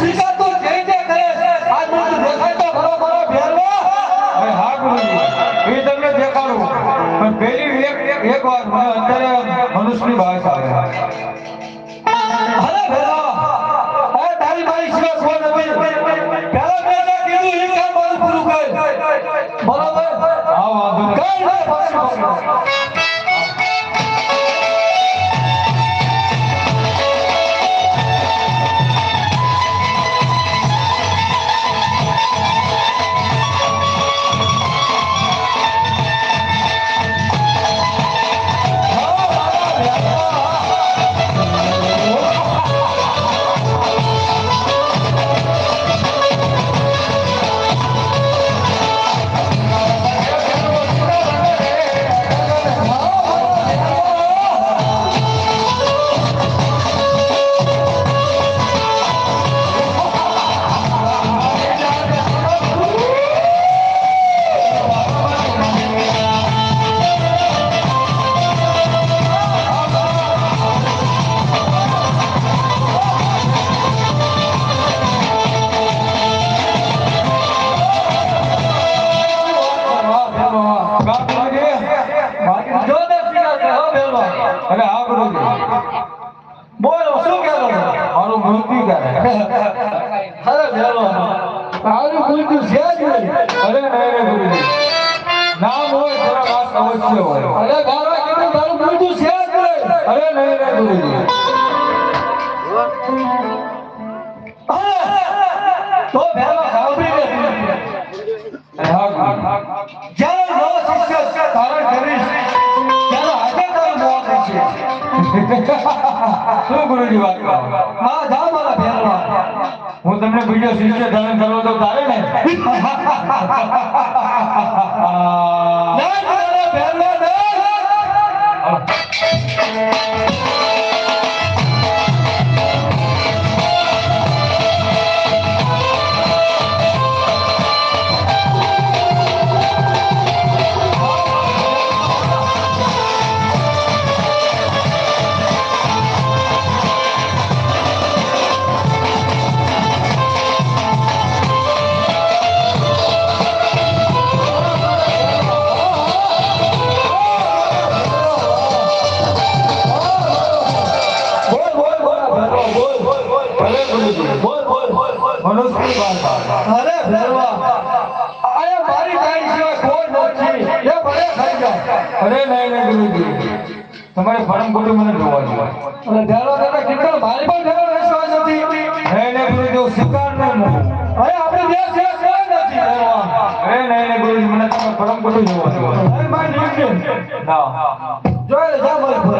Obrigado. હું તમને video શીખે ધારણ કરો તો તારે ને. ના મનુષ્ય નહીં નહીં જોવા આપણે તમે પરમ જોવા જોઈએ ના જોઈ જા મારી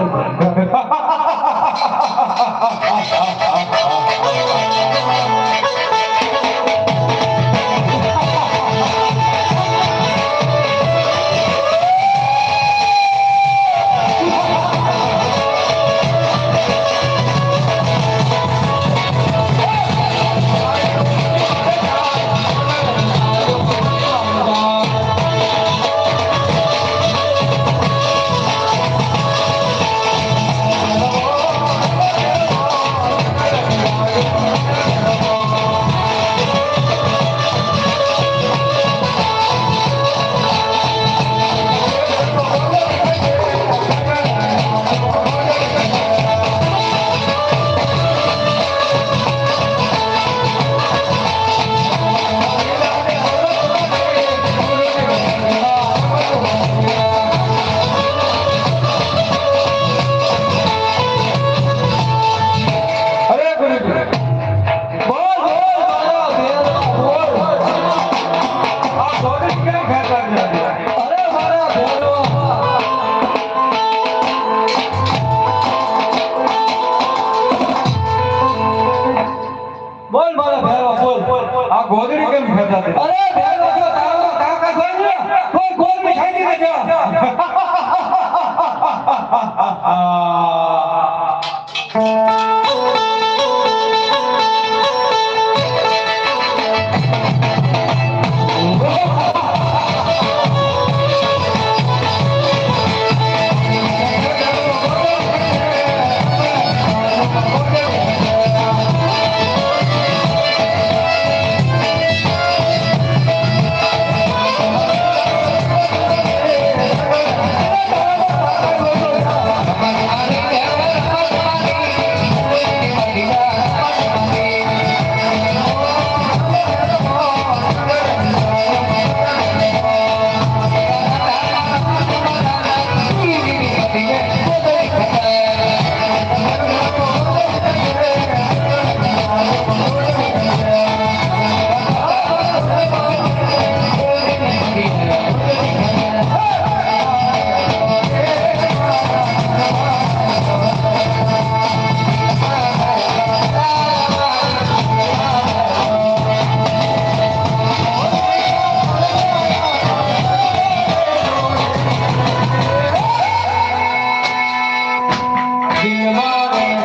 Thank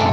you.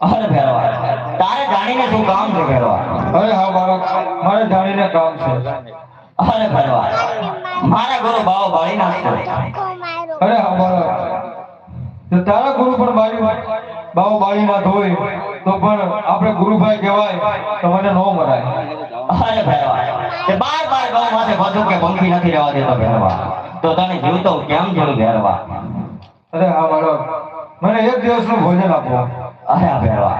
તારે જાણીને શું કામ છે ભેરવા અરે હા બાળક મારે જાણીને કામ છે. અરે ભેરવા મારા ગુરુ ભાવ બાળી નાખતો અરે હા બાળક તારા ગુરુ પણ બારી બાવો બાળી ના ધોય તો પણ આપણે ગુરુભાઈ કહેવાય તો મને નો મરાય. અરે ભેરવા તે બાર બાર ગૌ માથે પશુ કે પંખી નથી રહેવા દેતો ભેરવા તો તને જીવતો કેમ જીવું ભેરવા અરે હા બાળક મને એક દિવસનું ભોજન આપો. અરે આ ભેરવા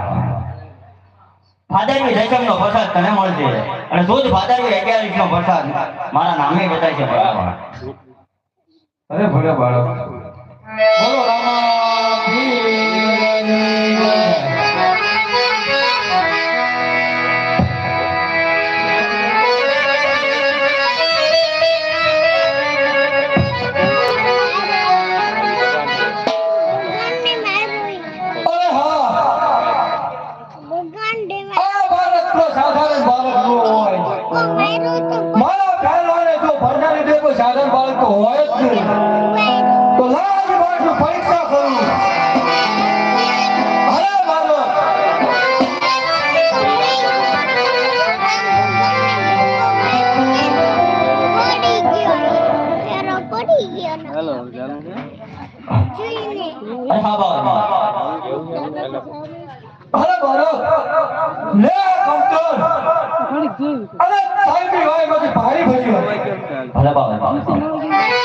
રકમ નો પ્રસાદ તને મળશે. અને શુદ્ધ ભાદરવી અગિયારીસનો પ્રસાદ. મારા નામે બતાય છે બરાબર અરે ભલે બાળક. બોલો રામા અરે બાળક લે કંટ્રોલ અરે સાહેબી ભાઈ બધી ભારી ભરી ભલે બાબા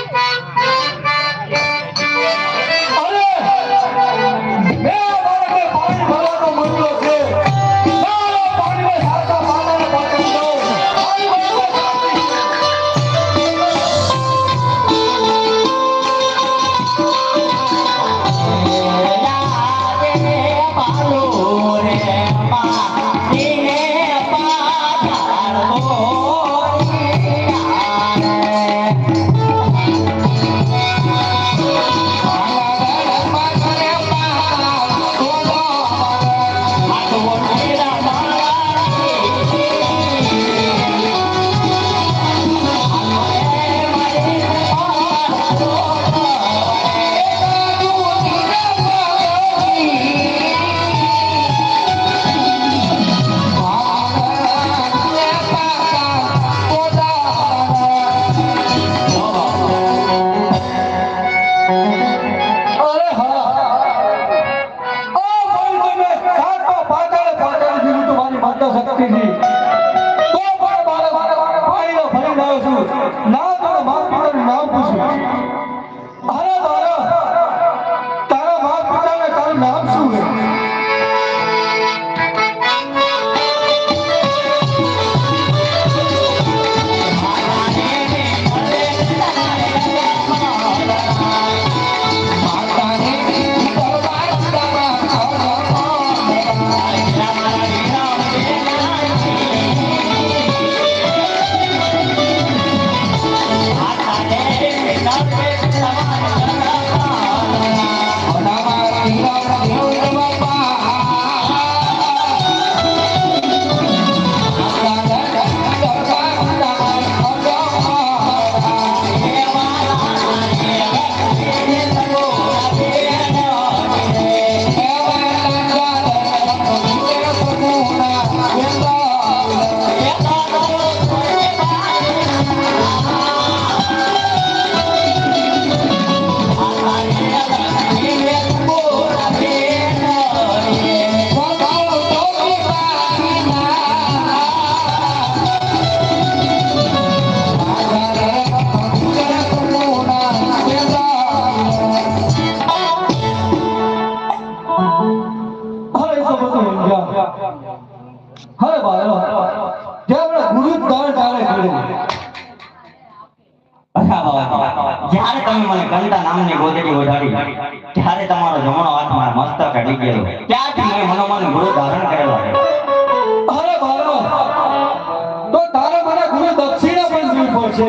દક્ષિણા પણ જોવી પડશે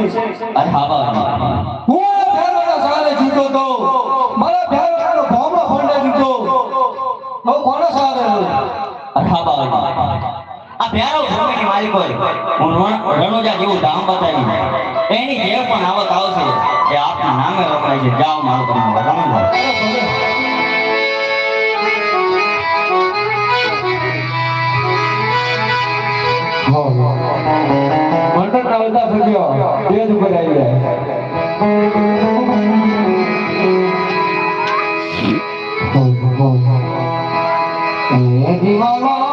અરે હા બાબા હું ભેરવાના સાલે જીતો તો મારા ભેરવાનો ભોમડો ફંડે જીતો તો કોનો સાલે અરે હા બાબા આ ભેરવ ભૂમિની માલિક હોય હું રણ- રણુજા જેવું ધામ બતાવી. એની જે પણ આવત આવશે. એ આપના નામે વપરાય છે. જાઓ મારું તમને વધારે Oh, oh, ના બધા સભ્યો સ્ટેજ ઉપર આવી જાય ઘણી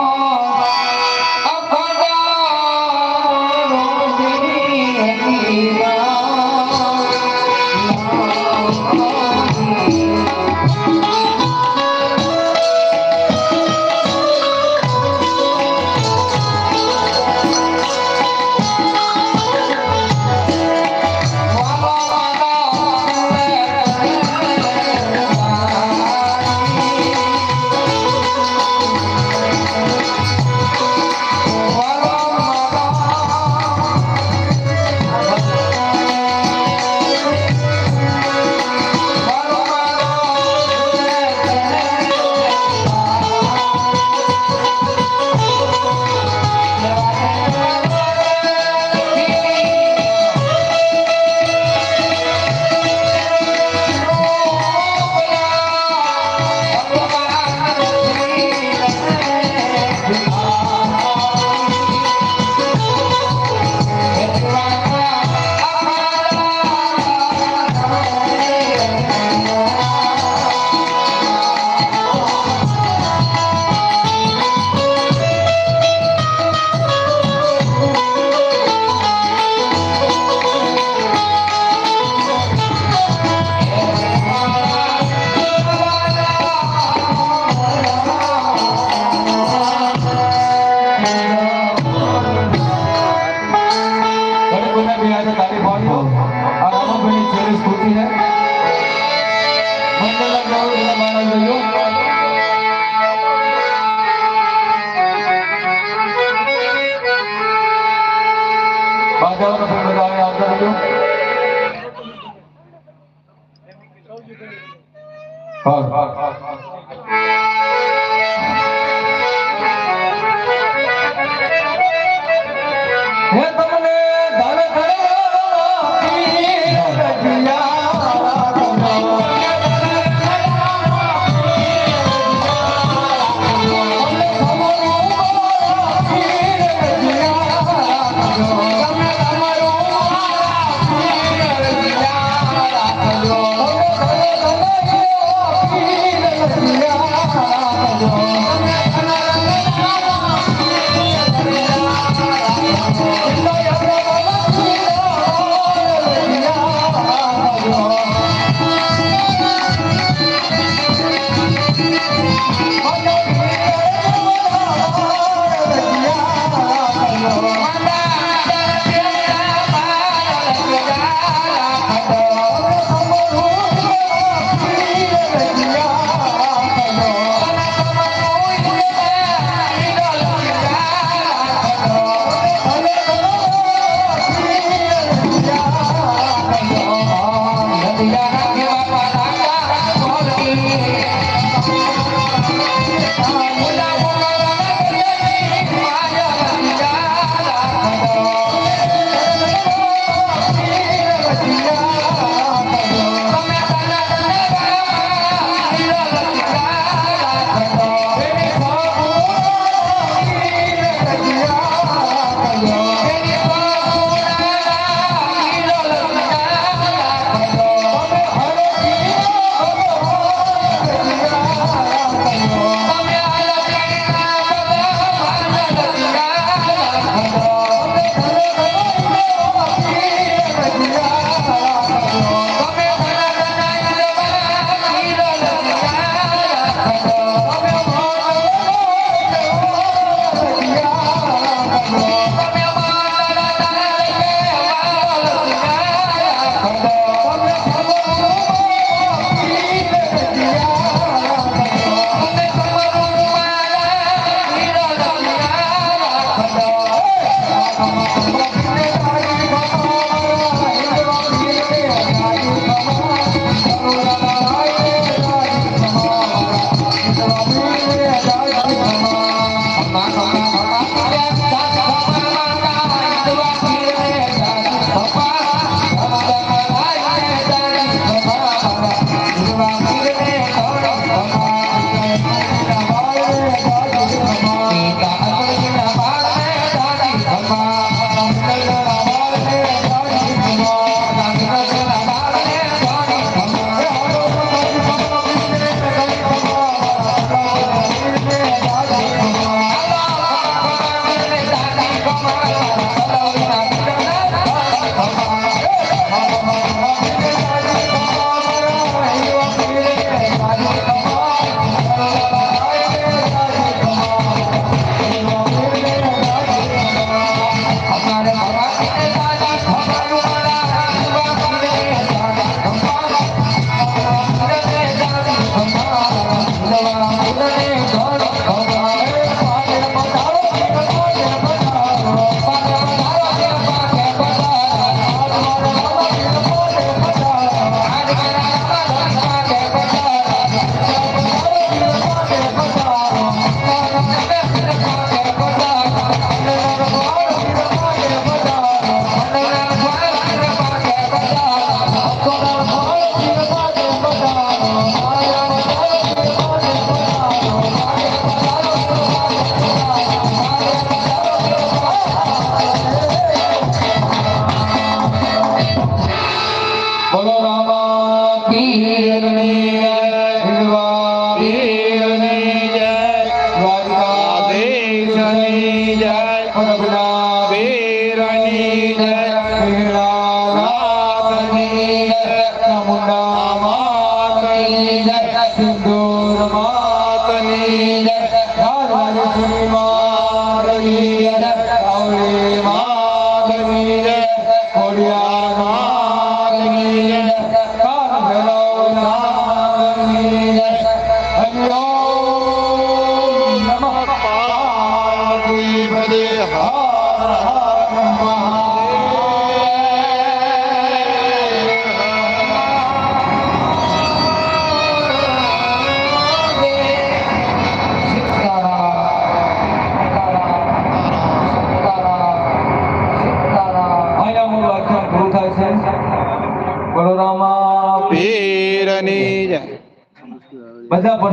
હા, હા.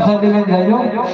બલોરામા પીરની